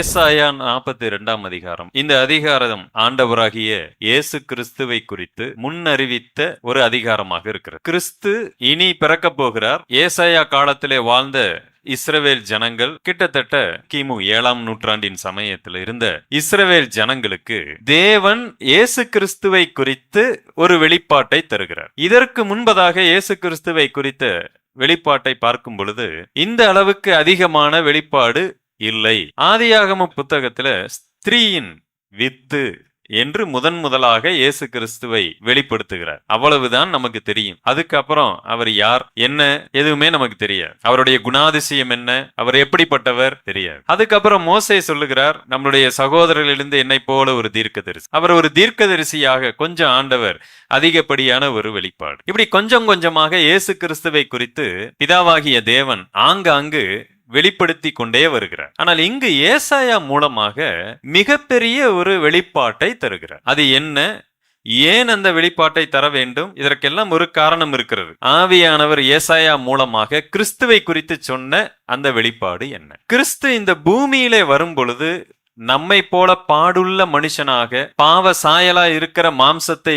ஏசாயா நாற்பத்தி இரண்டாம் அதிகாரம். இந்த அதிகாரம் ஆண்டவராகிய இயேசு கிறிஸ்துவை குறித்து முன்னறிவித்த ஒரு அதிகாரமாக இருக்கிறது. கிறிஸ்து இனி பிறக்க போகிறார். ஏசாயா காலத்திலே வாழ்ந்த இஸ்ரவேல் ஜனங்கள் கிட்டத்தட்ட கிமு ஏழாம் நூற்றாண்டின் சமயத்தில் இருந்த இஸ்ரவேல் ஜனங்களுக்கு தேவன் இயேசு கிறிஸ்துவை குறித்து ஒரு வெளிப்பாட்டை தருகிறார். இதற்கு முன்பதாக இயேசு கிறிஸ்துவை குறித்த வெளிப்பாட்டை பார்க்கும் பொழுது இந்த அளவுக்கு அதிகமான வெளிப்பாடு இல்லை. ஆதியாகம புத்தகத்துல ஸ்திரீயின் வித்து என்று முதன் முதலாக இயேசு கிறிஸ்துவை வெளிப்படுத்துகிறார். அவ்வளவுதான் நமக்கு தெரியும். அதுக்கப்புறம் அவர் யார்? என்ன? எதுவுமே நமக்கு தெரியாது. அவருடைய குணாதிசயம் என்ன? அவர் எப்படிப்பட்டவர்? தெரியாது. அதுக்கப்புறம் மோசை சொல்லுகிறார் நம்மளுடைய சகோதரர்களிலிருந்து என்னை போல ஒரு தீர்க்கதரிசி. அவர் ஒரு தீர்க்கதரிசியாக கொஞ்சம் ஆண்டவர் அதிகப்படியான ஒரு வெளிப்பாடு. இப்படி கொஞ்சம் கொஞ்சமாக இயேசு கிறிஸ்துவை குறித்து பிதாவாகிய தேவன் ஆங்காங்கு வெளிப்படுத்தி கொண்டே வருகிறார். ஆனால் இங்கு ஏசாயா மூலமாக மிகப்பெரிய ஒரு வெளிப்பாட்டை தருகிறார். அது என்ன? ஏன் அந்த வெளிப்பாட்டை தர வேண்டும்? இதற்கெல்லாம் ஒரு காரணம் இருக்கிறது. ஆவியானவர் ஏசாயா மூலமாக கிறிஸ்துவை குறித்து சொன்ன அந்த வெளிப்பாடு என்ன? கிறிஸ்து இந்த பூமியிலே வரும் பொழுது நம்மை போல பாடுள்ள மனுஷனாக பாவ சாயலா இருக்கிற மாம்சத்தை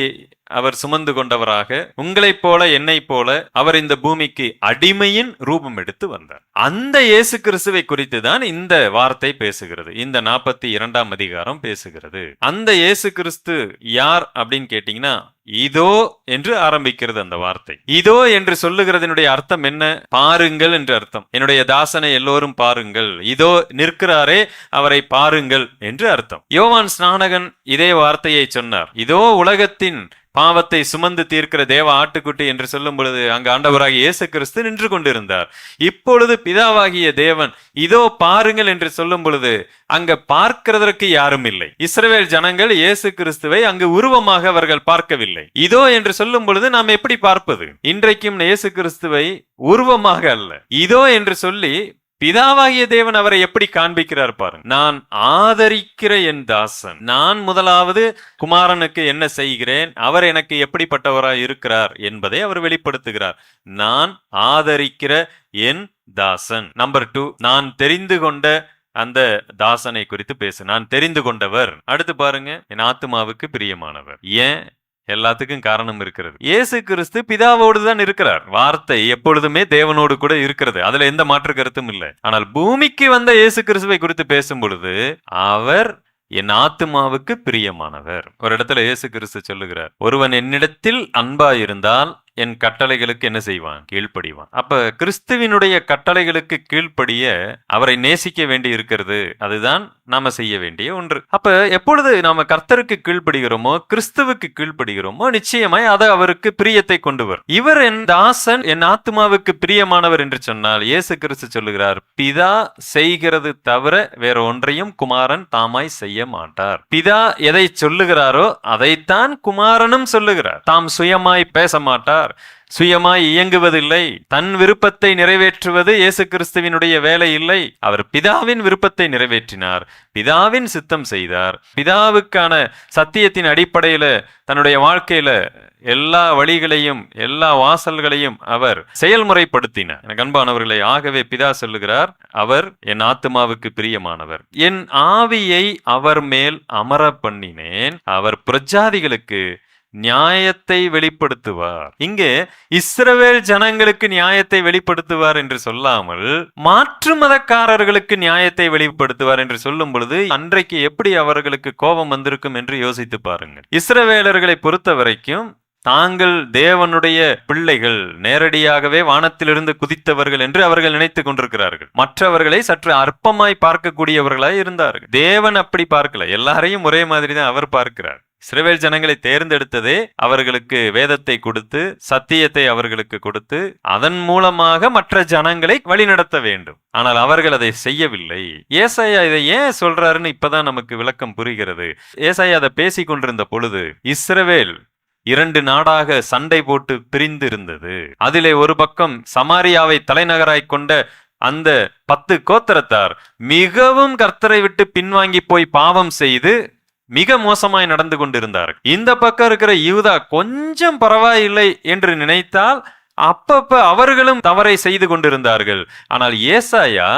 அவர் சுமந்து கொண்டவராக உங்களைப் போல என்னைப் போல அவர் இந்த பூமிக்கு அடிமையின் ரூபம் எடுத்து வந்தார். அந்த இயேசு கிறிஸ்துவை குறித்து தான் இந்த வார்த்தை பேசுகிறது. இந்த நாற்பத்தி இரண்டாம் அதிகாரம் பேசுகிறது. அந்த இயேசு கிறிஸ்து யார் அப்படின்னு கேட்டீங்கன்னா இதோ என்று ஆரம்பிக்கிறது அந்த வார்த்தை. இதோ என்று சொல்லுகிறதனுடைய அர்த்தம் என்ன? பாருங்கள் என்று அர்த்தம். என்னுடைய தாசனை எல்லோரும் பாருங்கள். இதோ நிற்கிறாரே அவரை பாருங்கள் என்று அர்த்தம். யோவான் ஸ்நானகன் இதே வார்த்தையை சொன்னார். இதோ உலகத்தின் பாவத்தை சுமந்து தீர்க்கிற தேவ ஆட்டுக்குட்டி என்று சொல்லும் பொழுது அங்கு ஆண்டவராகிய இயேசு கிறிஸ்து நின்று கொண்டிருந்தார். இப்பொழுது பிதாவாகிய தேவன் இதோ பாருங்கள் என்று சொல்லும் பொழுது அங்க பார்க்கிறதற்கு யாரும் இல்லை. இஸ்ரவேல் ஜனங்கள் இயேசு கிறிஸ்துவை அங்கு உருவமாக அவர்கள் பார்க்கவில்லை. இதோ என்று சொல்லும் பொழுது நாம் எப்படி பார்ப்பது? இன்றைக்கும் இயேசு கிறிஸ்துவை உருவமாக அல்ல. இதோ என்று சொல்லி பிதாவாகிய தேவன் அவரை எப்படி காண்பிக்கிறார் பாருங்க. நான் ஆதரிக்கிற என் தாசன். நான் முதலாவது குமாரனுக்கு என்ன செய்கிறேன்? அவர் எனக்கு எப்படிப்பட்டவராய் இருக்கிறார் என்பதை அவர் வெளிப்படுத்துகிறார். நான் ஆதரிக்கிற என் தாசன். நம்பர் டூ நான் தெரிந்து கொண்ட அந்த தாசனை குறித்து பேசு. நான் தெரிந்து கொண்டவர். அடுத்து பாருங்க என் ஆத்துமாவுக்கு பிரியமானவர். ஏன்? எல்லாத்துக்கும் காரணம் இருக்கிறது. இயேசு கிறிஸ்து பிதாவோடு தான் இருக்கிறார். வார்த்தை எப்பொழுதுமே தேவனோடு கூட இருக்கிறது. அதுல எந்த மாற்று கருத்தும் இல்லை. ஆனால் பூமிக்கு வந்த இயேசு கிறிஸ்துவை குறித்து பேசும் பொழுது அவர் என் ஆத்துமாவுக்கு பிரியமானவர். ஒரு இடத்துல இயேசு கிறிஸ்து சொல்லுகிறார் ஒருவன் என்னிடத்தில் அன்பா இருந்தால் என் கட்டளைகளுக்கு என்ன செய்வான்? கீழ்ப்படிவான். அப்ப கிறிஸ்துவினுடைய கட்டளைகளுக்கு கீழ்ப்படிய அவரை நேசிக்க வேண்டி இருக்கிறது. அதுதான் நாம செய்ய வேண்டிய ஒன்று. அப்ப எப்பொழுது நாம கர்த்தருக்கு கீழ்ப்படுகிறோமோ கிறிஸ்துவுக்கு கீழ்ப்படுகிறோமோ நிச்சயமாய் அது அவருக்கு பிரியத்தை கொண்டு வரும். இவர் என் தாசன் என் ஆத்மாவுக்கு பிரியமானவர் என்று சொன்னால் இயேசு கிறிஸ்து சொல்லுகிறார் பிதா செய்கிறது தவிர வேற ஒன்றையும் குமாரன் தாமாய் செய்ய மாட்டார். பிதா எதை சொல்லுகிறாரோ அதைத்தான் குமாரனும் சொல்லுகிறார். தாம் சுயமாய் பேச மாட்டார். சுயமாய் இயங்குவதில்லை. தன் விருப்பத்தை நிறைவேற்றுவது இயேசு கிறிஸ்துவினுடைய வேலை இல்லை. அவர் பிதாவின் விருப்பத்தை நிறைவேற்றினார். பிதாவின் சித்தம் செய்தார். பிதாவுக்கான சத்தியத்தின் அடிப்படையில தன்னுடைய வாழ்க்கையில எல்லா வழிகளையும் எல்லா வாசல்களையும் அவர் செயல்முறைப்படுத்தினார். எனக்கு அன்பானவர்களை ஆகவே பிதா சொல்லுகிறார் அவர் என் ஆத்மாவுக்கு பிரியமானவர். என் ஆவியை அவர் மேல் அமர பண்ணினேன். அவர் பிரஜாதிகளுக்கு நியாயத்தை வெளிப்படுத்துவார். இங்கே இஸ்ரவேல் ஜனங்களுக்கு நியாயத்தை வெளிப்படுத்துவார் என்று சொல்லாமல் மாற்று மதக்காரர்களுக்கு நியாயத்தை வெளிப்படுத்துவார் என்று சொல்லும் பொழுது அன்றைக்கு எப்படி அவர்களுக்கு கோபம் வந்திருக்கும் என்று யோசித்து பாருங்கள். இஸ்ரவேலர்களை பொறுத்த வரைக்கும் தாங்கள் தேவனுடைய பிள்ளைகள் நேரடியாகவே வானத்திலிருந்து குதித்தவர்கள் என்று அவர்கள் நினைத்துக் கொண்டிருக்கிறார்கள். மற்றவர்களை சற்று அற்பமாய் பார்க்கக்கூடியவர்களாய் இருந்தார்கள். தேவன் அப்படி பார்க்கல. எல்லாரையும் ஒரே மாதிரி தான் அவர் பார்க்கிறார். இஸ்ரவேல் ஜனங்களை தேர்ந்தெடுத்ததே அவர்களுக்கு வேதத்தை கொடுத்து சத்தியத்தை அவர்களுக்கு கொடுத்து அதன் மூலமாக மற்ற ஜனங்களை வழிநடத்த வேண்டும். ஆனால் அவர்கள் அதை செய்யவில்லை. ஏசாயா இதை ஏன் சொல்றாருன்னு இப்பதான் நமக்கு விளக்கம் புரிகிறது. ஏசாயா அதை பேசிக் கொண்டிருந்த பொழுது இஸ்ரவேல் இரண்டு நாடாக சண்டை போட்டு பிரிந்து இருந்தது அதிலே ஒரு பக்கம் சமாரியாவை தலைநகராய் கொண்ட அந்த பத்து கோத்திரத்தார் மிகவும் கர்த்தரை விட்டு பின்வாங்கி போய் பாவம் செய்து மிக மோசமாய் நடந்து கொண்டிருந்தார்கள் இந்த பக்கம் இருக்கிற யூதா கொஞ்சம் பரவாயில்லை என்று நினைத்தால் அப்பப்ப அவர்களும் தவறை செய்து கொண்டிருந்தார்கள். ஆனால் ஏசாயா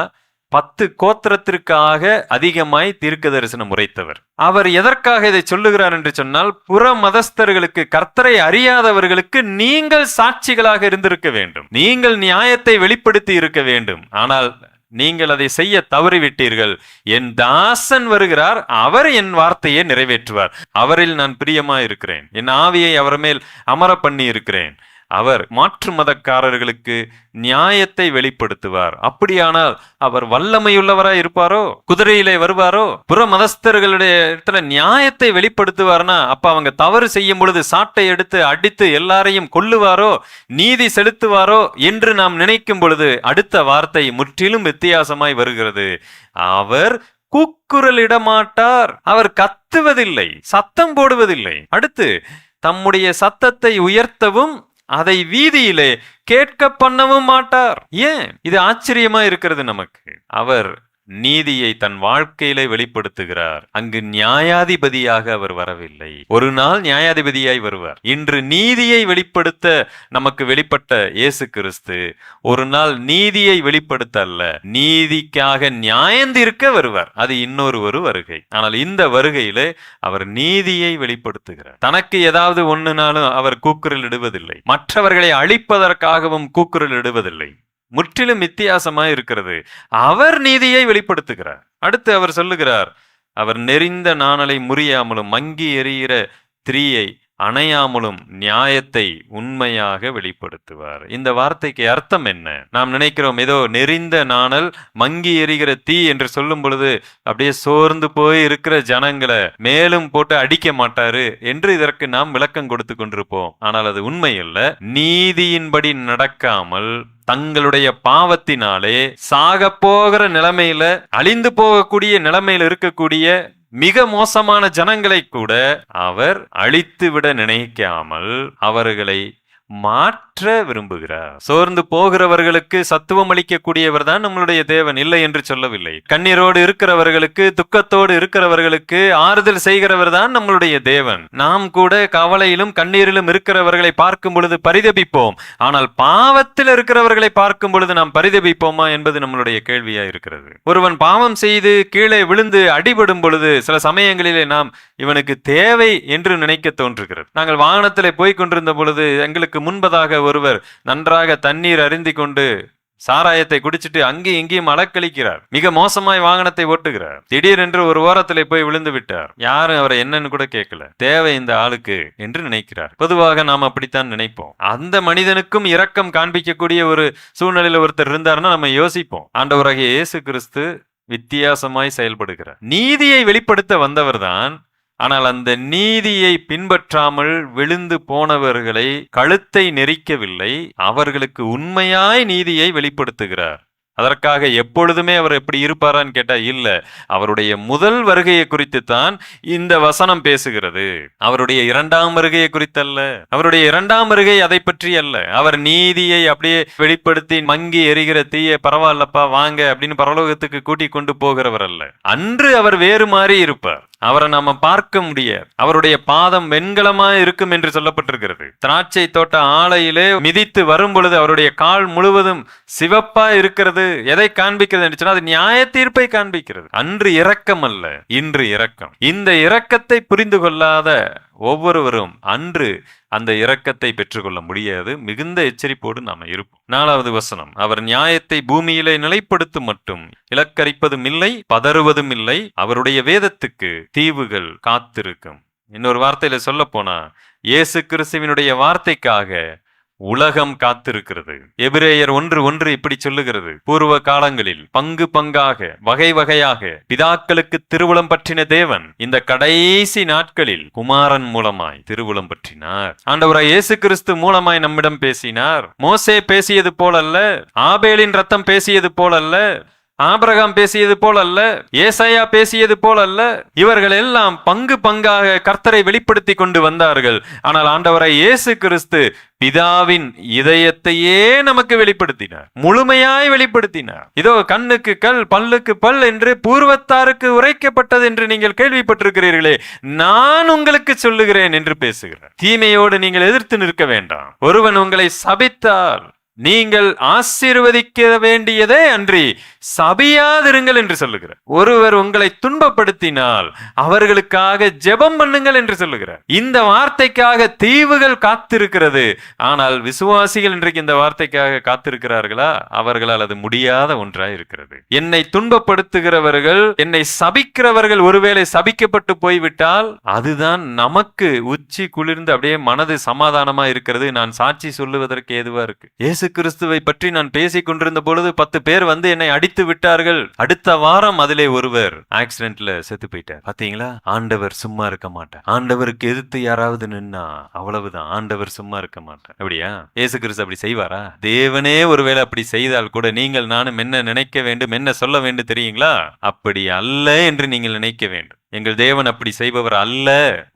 பத்து கோத்திரத்திற்காக அதிகமாய் தீர்க்க தரிசனம் உரைத்தவர். அவர் எதற்காக இதை சொல்லுகிறார் என்று சொன்னால் புற மதஸ்தர்களுக்கு கர்த்தரை அறியாதவர்களுக்கு நீங்கள் சாட்சிகளாக இருந்திருக்க வேண்டும். நீங்கள் நியாயத்தை வெளிப்படுத்தி இருக்க வேண்டும். ஆனால் நீங்கள் அதை செய்ய தவறிவிட்டீர்கள். என் தாசன் வருகிறார் அவர் என் வார்த்தையை நிறைவேற்றுவார். அவரில் நான் பிரியமா இருக்கிறேன் என் ஆவியை அவர் மேல் அமர பண்ணி இருக்கிறேன் அவர் மாற்று மதக்காரர்களுக்கு நியாயத்தை வெளிப்படுத்துவார். அப்படியானால் அவர் வல்லமையுள்ளவராய் இருப்பாரோ? குதிரையிலே வருவாரோ? புற மதஸ்தர்களுடைய இடத்துல நியாயத்தை வெளிப்படுத்துவார்னா அப்ப அவங்க தவறு செய்யும் பொழுது சாட்டை எடுத்து அடித்து எல்லாரையும் கொல்லுவாரோ? நீதி செலுத்துவாரோ? என்று நாம் நினைக்கும் பொழுது அடுத்த வார்த்தை முற்றிலும் வித்தியாசமாய் வருகிறது. அவர் கூக்குரலிடமாட்டார். அவர் கத்துவதில்லை சத்தம் போடுவதில்லை. அடுத்து தம்முடைய சத்தத்தை உயர்த்தவும் அதை வீதியிலே கேட்க பண்ணவும் மாட்டார். ஏன்? இது ஆச்சரியமா இருக்கிறது நமக்கு. அவர் நீதியை தன் வாழ்க்கையிலே வெளிப்படுத்துகிறார். அங்கு நியாயாதிபதியாக அவர் வரவில்லை. ஒரு நாள் நியாயாதிபதியாய் வருவார். இன்று நீதியை வெளிப்படுத்த நமக்கு வெளிப்பட்ட இயேசு கிறிஸ்து ஒரு நாள் நீதியை வெளிப்படுத்த அல்ல நீதிக்காக நியாயந்திருக்க வருவார். அது இன்னொரு ஒரு வருகை. ஆனால் இந்த வருகையிலே அவர் நீதியை வெளிப்படுத்துகிறார். தனக்கு ஏதாவது ஒண்ணுனாலும் அவர் கூக்குரல் இடுவதில்லை. மற்றவர்களை அழிப்பதற்காகவும் கூக்குரல் இடுவதில்லை. முற்றிலும் வித்தியாசமாக இருக்கிறது. அவர் நீதியை வெளிப்படுத்துகிறார். அடுத்து அவர் சொல்லுகிறார் அவர் நெறிந்த நாணலை முறியாமலும் மங்கி எறிகிற திரியை அணையாமலும் நியாயத்தை உண்மையாக வெளிப்படுத்துவார். இந்த வார்த்தைக்கு அர்த்தம் என்ன? நாம் நினைக்கிறோம் ஏதோ நெறிந்த நாணல் மங்கி எரிகிற தீ என்று சொல்லும் பொழுது அப்படியே சோர்ந்து போய் இருக்கிற ஜனங்களை மேலும் போட்டு அடிக்க மாட்டாரு என்று இதற்கு நாம் விளக்கம் கொடுத்து கொண்டிருப்போம். ஆனால் அது உண்மை அல்ல நீதியின்படி நடக்காமல் தங்களுடைய பாவத்தினாலே சாக போகிற நிலைமையில அழிந்து போகக்கூடிய நிலைமையில இருக்கக்கூடிய மிக மோசமான ஜனங்களை கூட அவர் அழித்துவிட நினைக்காமல் அவர்களை மாற்ற விரும்புகிறார். சோர்ந்து போகிறவர்களுக்கு சத்துவம் அளிக்கக்கூடியவர் தான் நம்மளுடைய தேவன். இல்லை என்று சொல்லவில்லை. கண்ணீரோடு இருக்கிறவர்களுக்கு துக்கத்தோடு இருக்கிறவர்களுக்கு ஆறுதல் செய்கிறவர் தான் நம்மளுடைய தேவன். நாம் கூட கவலையிலும் கண்ணீரிலும் இருக்கிறவர்களை பார்க்கும் பொழுது பரிதபிப்போம். ஆனால் பாவத்தில் இருக்கிறவர்களை பார்க்கும் பொழுது நாம் பரிதபிப்போமா என்பது நம்மளுடைய கேள்வியா இருக்கிறது. ஒருவன் பாவம் செய்து கீழே விழுந்து அடிபடும் பொழுது சில சமயங்களிலே நாம் இவனுக்கு தேவை என்று நினைக்க தோன்றுகிறது. நாங்கள் வாகனத்திலே போய் கொண்டிருந்த பொழுது எங்களுக்கு முன்பதாக ஒருவர் நன்றாக தண்ணீர் அருந்தி கொண்டு சாராயத்தை குடிச்சிட்டு அங்கேயும் இங்கேயும் அலக்களிக்கிறார் மிக மோசமாய் வாகனத்தை ஓட்டுகிறார். திடீரென்று ஒரு ஓரத்தில் போய் விழுந்து விட்டார். யாரும் அவரை என்னன்னு கூட கேட்கல. தேவை இந்த ஆளுக்கு என்று நினைக்கிறார். பொதுவாக நாம் அப்படித்தான் நினைப்போம். அந்த மனிதனுக்கும் இரக்கம் காண்பிக்கக்கூடிய ஒரு சூழ்நிலையில் ஒருத்தர் இருந்தாருன்னா நம்ம யோசிப்போம். ஆண்டவராகிய இயேசு கிறிஸ்து வித்தியாசமாய் செயல்படுகிறார். நீதியை வெளிப்படுத்த வந்தவர்தான் ஆனால் அந்த நீதியை பின்பற்றாமல் விழுந்து போனவர்களை கழுத்தை நெரிக்கவில்லை அவர்களுக்கு உண்மையாய் நீதியை வெளிப்படுத்துகிறார். அதற்காக எப்பொழுதுமே அவர் எப்படி இருப்பாரான்னு கேட்டா இல்ல. அவருடைய முதல் வருகையை குறித்து தான் இந்த வசனம் பேசுகிறது. அவருடைய இரண்டாம் வருகையை குறித்தல்ல. அவருடைய இரண்டாம் வருகை அதை பற்றி அல்ல. அவர் நீதியை அப்படியே வெளிப்படுத்தி மங்கி எரிகிற தீய பரவாயில்லப்பா வாங்க அப்படின்னு பரலோகத்துக்கு கூட்டி கொண்டு போகிறவர் அல்ல. அன்று அவர் வேறு மாதிரி இருப்பார். அவரை நாம பார்க்க முடியாது அவருடைய பாதம் வெண்கலமா இருக்கும் என்று சொல்லப்பட்டிருக்கிறது. திராட்சை தோட்ட ஆலையிலே மிதித்து வரும் பொழுது அவருடைய கால் முழுவதும் சிவப்பா இருக்கிறது. எதை காண்பிக்கிறது என்று சொன்னால் அது நியாய தீர்ப்பை காண்பிக்கிறது. அன்று இரக்கம் அல்ல இன்று இரக்கம். இந்த இரக்கத்தை புரிந்து கொள்ளாத ஒவ்வொருவரும் அன்று அந்த இரக்கத்தை பெற்றுக்கொள்ள முடியாது. மிகுந்த எச்சரிப்போடு நாம் இருப்போம். நாலாவது வசனம் அவர் நியாயத்தை பூமியிலே நிலைப்படுத்தும் மட்டும் இலக்கரிப்பதும் இல்லை பதறுவதும் இல்லை அவருடைய வேதத்துக்கு தீவுகள் காத்திருக்கும். இன்னொரு வார்த்தையில சொல்ல போனா இயேசு கிறிஸ்துவினுடைய வார்த்தைக்காக உலகம் காத்திருக்கிறது. எபிரேயர் ஒன்று ஒன்று இப்படி சொல்லுகிறது. பூர்வ காலங்களில் பங்கு பங்காக வகை வகையாக பிதாக்களுக்கு திருவுளம் பற்றின தேவன் இந்த கடைசி நாட்களில் குமாரன் மூலமாய் திருவுளம் பற்றினார். ஆண்டவராய் இயேசு கிறிஸ்து மூலமாய் நம்மிடம் பேசினார். மோசே பேசியது போலல்ல ஆபேலின் ரத்தம் பேசியது போலல்ல ஆபிரகாம் பேசியது போல் அல்ல ஏசையா பேசியது போல் அல்ல இவர்கள் எல்லாம் பங்கு பங்காக கர்த்தரை வெளிப்படுத்தி கொண்டு வந்தார்கள். ஆனால் ஆண்டவரை இயேசு கிறிஸ்து பிதாவின் இதயத்தையே நமக்கு வெளிப்படுத்தினார். முழுமையாய் வெளிப்படுத்தினார். இதோ கண்ணுக்கு கல் பல்லுக்கு பல் என்று பூர்வத்தாருக்கு உரைக்கப்பட்டது என்று நீங்கள் கேள்விப்பட்டிருக்கிறீர்களே நான் உங்களுக்கு சொல்லுகிறேன் என்று பேசுகிறார். தீமையோடு நீங்கள் எதிர்த்து நிற்க வேண்டாம். ஒருவன் உங்களை சபித்தால் நீங்கள் ஆசீர்வதிக்க வேண்டியதே அன்றி சபியாதிருங்கள் என்று சொல்லுகிறார். ஒருவர் உங்களை துன்பப்படுத்தினால் அவர்களுக்காக ஜெபம் பண்ணுங்கள் என்று சொல்லுகிறார். இந்த வார்த்தைக்காக தீவுகள் காத்திருக்கிறது. ஆனால் விசுவாசிகள் இன்றைக்கு இந்த வார்த்தைக்காக காத்திருக்கிறார்களா? அவர்களால் அது முடியாத ஒன்றாய் இருக்கிறது என்னை துன்பப்படுத்துகிறவர்கள் என்னை சபிக்கிறவர்கள் ஒருவேளை சபிக்கப்பட்டு போய்விட்டால் அதுதான் நமக்கு உச்சி குளிர்ந்து அப்படியே மனது சமாதானமா இருக்கிறது நான் சாட்சி சொல்லுவதற்கு ஏதுவா இருக்கு. ஏசு இயேசு கிறிஸ்துவை பற்றி நான் பேசிக் கொண்டிருந்த பொழுது பத்து பேர் வந்து என்னை அடித்து விட்டார்கள். அடுத்த வாரம் அதிலே ஒருவர் ஆக்சிடென்ட்ல செத்து போயிட்டார். பாத்தீங்களா? ஆண்டவர் சும்மா இருக்க மாட்டார். ஆண்டவருக்கு எதிர்த்து யாராவது நின்னா அவ்வளவுதான். ஆண்டவர் சும்மா இருக்க மாட்டார். அப்படியா? இயேசு கிறிஸ்து அப்படி செய்வாரா? தேவனே ஒருவேளை அப்படி செய்தால் கூட நீங்கள் நானும் என்ன நினைக்க வேண்டும் என்ன சொல்ல வேண்டும் தெரியுங்களா? அப்படி அல்ல என்று நீங்கள் நினைக்க வேண்டும். எங்கள் தேவன் அப்படி செய்பவர் அல்ல.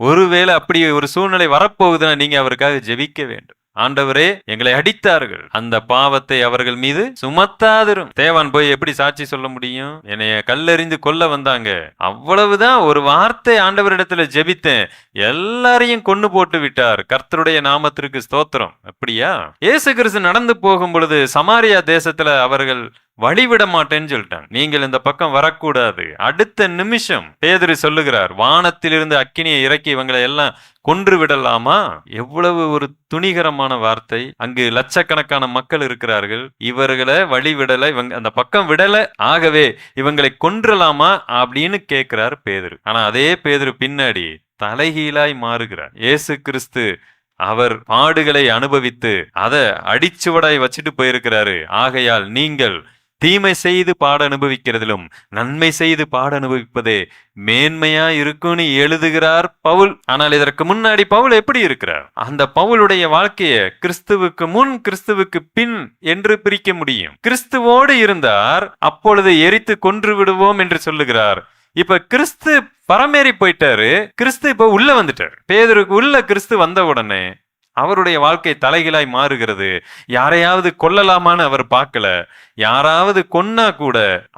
ஒருவேளை அப்படி ஒரு சூழ்நிலை வரப்போகுதுன்னா நீங்க அவருக்காக ஜெபிக்க வேண்டும். ஆண்டவரே எங்களை அடித்தார்கள். அந்த பாவத்தை அவர்கள் மீது சுமத்தாதிரும். தேவான் போய் எப்படி சாட்சி சொல்ல முடியும்? என்னைய கல்லெறிந்து கொல்ல வந்தாங்க. அவ்வளவுதான் ஒரு வார்த்தை ஆண்டவரிடத்துல ஜெபித்தேன். எல்லாரையும் கொண்டு போட்டு விட்டார். கர்த்தருடைய நாமத்திற்கு ஸ்தோத்திரம். அப்படியா? இயேசு கிறிஸ்து நடந்து போகும் பொழுது சமாரியா தேசத்துல அவர்கள் வழிவிட மாட்டேன்னு சொல்லிட்டாங்க. நீங்கள் இந்த பக்கம் வரக்கூடாது. அடுத்த நிமிஷம் பேதரி சொல்லுகிறார் வானத்திலிருந்து அக்கினியை இறக்கி இவங்களை எல்லாம் கொன்று விடலாமா? எவ்வளவு ஒரு துணிகரமான வார்த்தை. அங்கு லட்சக்கணக்கான மக்கள் இருக்கிறார்கள். இவர்களை வழி விடலை இவங்க அந்த பக்கம் விடல ஆகவே இவங்களை கொன்றலாமா அப்படின்னு கேட்கிறார் பேதரு. ஆனா அதே பேதரு பின்னாடி தலைகீழாய் மாறுகிறார். இயேசு கிறிஸ்து அவர் பாடுகளை அனுபவித்து அதை அடிச்சுவடாய் வச்சுட்டு போயிருக்கிறாரு. ஆகையால் நீங்கள் தீமை செய்து பாட அனுபவிக்கிறதிலும் நன்மை செய்து பாட அனுபவிப்பதே மேன்மையா இருக்கும்னு எழுதுகிறார் பவுல். ஆனால் இதற்கு முன்னாடி பவுல் எப்படி இருக்கிறார்? அந்த பவுலுடைய வாழ்க்கையை கிறிஸ்துவுக்கு முன் கிறிஸ்துவுக்கு பின் என்று பிரிக்க முடியும். கிறிஸ்துவோடு இருந்தார் அப்பொழுது எரித்து கொன்று விடுவோம் என்று சொல்லுகிறார். இப்ப கிறிஸ்து பரமேறி போயிட்டாரு கிறிஸ்து இப்ப உள்ள வந்துட்டார். பேதருக்கு உள்ள கிறிஸ்து வந்த உடனே அவருடைய வாழ்க்கை தலைகீழாய் மாறுகிறது. யாரையாவது கொல்லலாமான்னு அவர் பார்க்கல. யாராவது கொன்னா கூட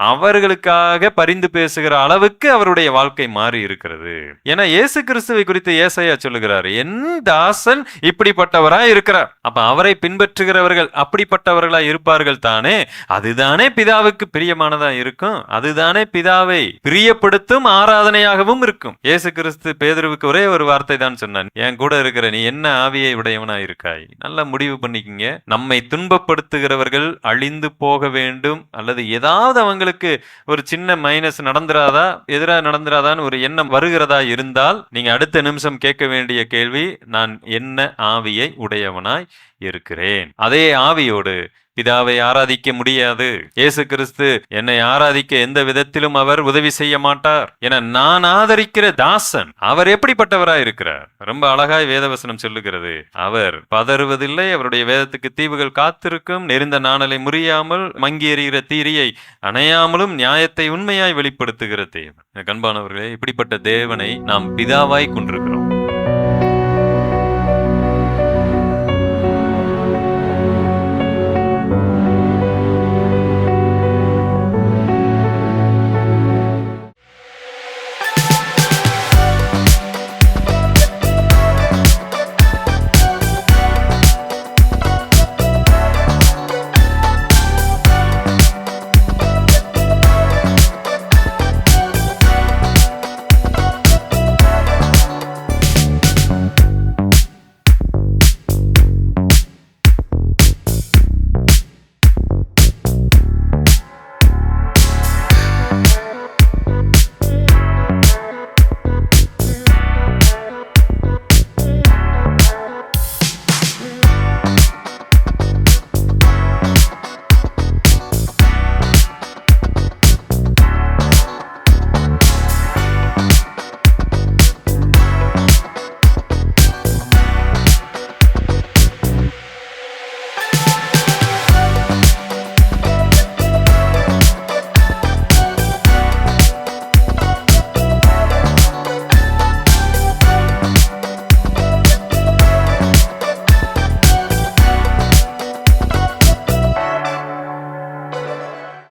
அவர்களுக்காக பரிந்து பேசுகிற அளவுக்கு அவருடைய வாழ்க்கை மாறி இருக்கிறது. ஏன்னா இயேசு கிறிஸ்துவை குறித்து ஏசையா சொல்லுகிறார் என் தாசன் இப்படிப்பட்டவரா இருக்கிறார். அப்ப அவரை பின்பற்றுகிறவர்கள் அப்படிப்பட்டவர்களா இருப்பார்கள் தானே? அதுதானே பிதாவுக்கு பிரியமானதா இருக்கும். அதுதானே பிதாவை பிரியப்படுத்தும் ஆராதனையாகவும் இருக்கும். இயேசு கிறிஸ்து பேதுருவுக்கு ஒரே ஒரு வார்த்தை தான் சொன்னான் என் கூட இருக்கிற நீ என்ன ஆவியை உடையவனா இருக்காய்? நல்லா முடிவு பண்ணிக்கிங்க. நம்மை துன்பப்படுத்துகிறவர்கள் அழிந்து போக வேண்டும் அல்லது ஏதாவது அவங்களுக்கு ஒரு சின்ன மைனஸ் நடந்துராதா எதிராக நடந்துராதான்னு ஒரு எண்ணம் வருகிறதா இருந்தால் நீங்க அடுத்த நிமிஷம் கேட்க வேண்டிய கேள்வி நான் என்ன ஆவியை உடையவனாய் இருக்கிறேன். அதே ஆவியோடு பிதாவை ஆராதிக்க முடியாது. இயேசு கிறிஸ்து என்னை ஆராதிக்க எந்த விதத்திலும் அவர் உதவி செய்ய மாட்டார். என நான் ஆதரிக்கிற தாசன் அவர் எப்படிப்பட்டவராய் இருக்கிறார்? ரொம்ப அழகாய் வேதவசனம் சொல்லுகிறது. அவர் பதறுவதில்லை அவருடைய வேதத்துக்கு தீவுகள் காத்திருக்கும் நெறிந்த நாணலை முறியாமல் மங்கி எறிகிற தீரியை அணையாமலும் நியாயத்தை உண்மையாய் வெளிப்படுத்துகிற தேவன். கண்பானவர்களே இப்படிப்பட்ட தேவனை நாம் பிதாவாய் கொண்டிருக்கிறோம்